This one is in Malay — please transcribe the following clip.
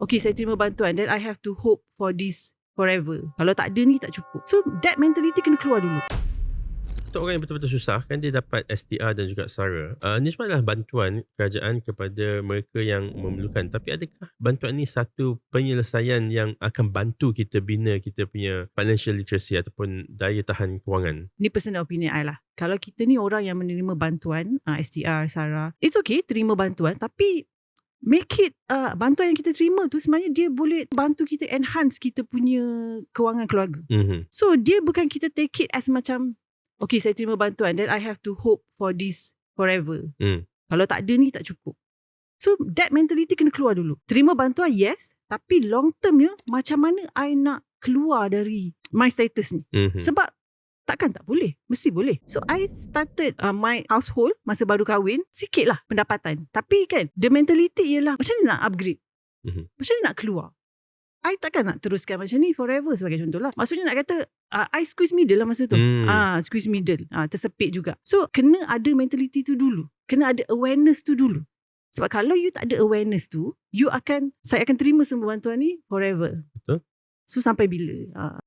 okay saya terima bantuan then I have to hope for this forever. Kalau tak ada ni tak cukup. So that mentality kena keluar dulu. Untuk orang yang betul-betul susah kan dia dapat STR dan juga SARA. Uh, ini semua adalah bantuan kerajaan kepada mereka yang memerlukan. Tapi adakah bantuan ni satu penyelesaian yang akan bantu kita bina kita punya financial literacy ataupun daya tahan kewangan? Ni personal opinion I lah. Kalau kita ni orang yang menerima bantuan, uh, STR, SARA, it's okay terima bantuan tapi make it uh, bantuan yang kita terima tu sebenarnya dia boleh bantu kita enhance kita punya kewangan keluarga. Mm-hmm. So dia bukan kita take it as macam okay saya terima bantuan then I have to hope for this forever. Hmm. Kalau tak ada ni tak cukup. So that mentality kena keluar dulu. Terima bantuan yes tapi long termnya macam mana I nak keluar dari my status ni. Mm-hmm. Sebab takkan tak boleh. Mesti boleh. So I started uh, my household masa baru kahwin. Sikit lah pendapatan. Tapi kan the mentality ialah macam mana nak upgrade? Mhm. Macam mana nak keluar? I takkan nak teruskan macam ni forever sebagai contoh lah. Maksudnya nak kata uh, I squeeze middle lah masa tu. Hmm. Ah, squeeze middle. Ah, tersepit juga. So kena ada mentality tu dulu. Kena ada awareness tu dulu. Sebab kalau you tak ada awareness tu, you akan saya akan terima semua bantuan ni forever. Betul. So sampai bila? Ah,